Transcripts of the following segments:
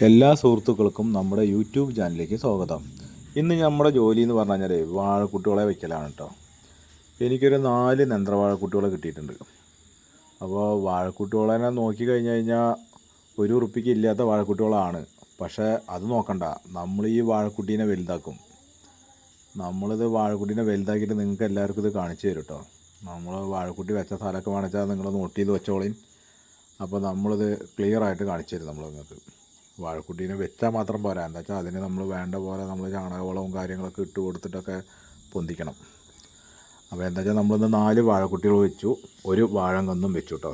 എല്ലാ സുഹൃത്തുക്കൾക്കും നമ്മുടെ യൂട്യൂബ് ചാനലിലേക്ക് സ്വാഗതം. ഇന്ന് നമ്മുടെ ജോലി എന്ന് പറഞ്ഞു കഴിഞ്ഞാൽ വാഴക്കുട്ടികളെ വയ്ക്കലാണ് കേട്ടോ എനിക്കൊരു നാല് നെന്ത്രവാഴക്കുട്ടികളെ കിട്ടിയിട്ടുണ്ട്. അപ്പോൾ വാഴക്കുട്ടികളെ നോക്കി കഴിഞ്ഞ് കഴിഞ്ഞാൽ ഒരു ഉറുപ്പിക്ക് ഇല്ലാത്ത വാഴക്കുട്ടികളാണ്. പക്ഷേ അത് നോക്കണ്ട. നമ്മൾ ഈ വാഴക്കുട്ടീനെ വലുതാക്കും. നമ്മളിത് വാഴക്കുട്ടീനെ വലുതാക്കിയിട്ട് നിങ്ങൾക്ക് എല്ലാവർക്കും ഇത് കാണിച്ചു തരും കേട്ടോ നമ്മൾ വാഴക്കുട്ടി വെച്ച സ്ഥലമൊക്കെ വേണിച്ചാൽ നിങ്ങൾ നോട്ട് ചെയ്ത് വെച്ചോളീൻ. അപ്പോൾ നമ്മളിത് ക്ലിയർ ആയിട്ട് കാണിച്ചു തരും നമ്മൾ നിങ്ങൾക്ക്. വാഴക്കുട്ടീനെ വെച്ചാൽ മാത്രം പോരാ. എന്താ വെച്ചാൽ അതിന് നമ്മൾ വേണ്ട പോലെ നമ്മൾ ചാണകവളവും കാര്യങ്ങളൊക്കെ ഇട്ട് കൊടുത്തിട്ടൊക്കെ പൊന്തിക്കണം. അപ്പോൾ എന്താ വെച്ചാൽ നമ്മളിന്ന് നാല് വാഴക്കുട്ടികൾ വെച്ചു. ഒരു വാഴങ്കന്നും വെച്ചു കേട്ടോ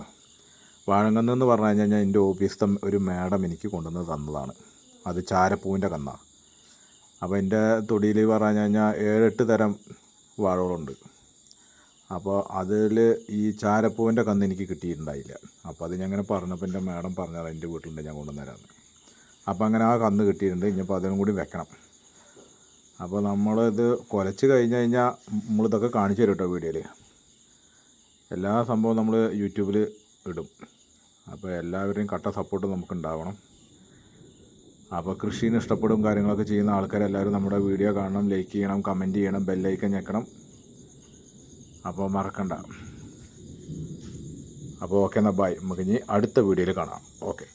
വാഴങ്കന്ന് എന്ന് പറഞ്ഞു കഴിഞ്ഞാൽ എന്റെ ഓഫീസിലത്തെ ഒരു മേഡം എനിക്ക് കൊണ്ടുവന്ന് തന്നതാണ്. അത് ചാരപ്പൂവിന്റെ കന്നാണ് അപ്പോൾ എന്റെ തൊടിയിൽ പറഞ്ഞു കഴിഞ്ഞാൽ ഏഴെട്ട് തരം വാഴകളുണ്ട്. അപ്പോൾ അതിൽ ഈ ചാരപ്പൂവിന്റെ കന്ന് എനിക്ക് കിട്ടിയിട്ടുണ്ടായില്ല. അപ്പോൾ അത് ഞാൻ ഇങ്ങനെ പറഞ്ഞപ്പോൾ എന്റെ മാഡം പറഞ്ഞതാണ് എന്റെ വീട്ടിലുണ്ട് ഞാൻ കൊണ്ടുവന്നേരാന്ന് അപ്പോൾ അങ്ങനെ ആ കന്ന് കിട്ടിയിട്ടുണ്ട്. ഇനിയിപ്പോൾ അതിനും കൂടി വെക്കണം. അപ്പോൾ നമ്മളിത് കുലച്ച് കഴിഞ്ഞ് കഴിഞ്ഞാൽ നമ്മളിതൊക്കെ കാണിച്ചു തരും കേട്ടോ വീഡിയോയിൽ എല്ലാ സംഭവവും നമ്മൾ യൂട്യൂബിൽ ഇടും. അപ്പോൾ എല്ലാവരുടെയും കട്ട സപ്പോർട്ട് നമുക്ക് ഉണ്ടാവണം അപ്പോൾ കൃഷിന് ഇഷ്ടപ്പെടും കാര്യങ്ങളൊക്കെ ചെയ്യുന്ന ആൾക്കാരെല്ലാവരും നമ്മുടെ വീഡിയോ കാണണം ലൈക്ക് ചെയ്യണം കമന്റ് ചെയ്യണം ബെല്ലൈക്കൻ ഞെക്കണം. അപ്പോൾ മറക്കണ്ട. അപ്പോൾ ഓക്കെ എന്നാൽ ബായ് നമുക്ക് ഇനി അടുത്ത വീഡിയോയിൽ കാണാം. ഓക്കെ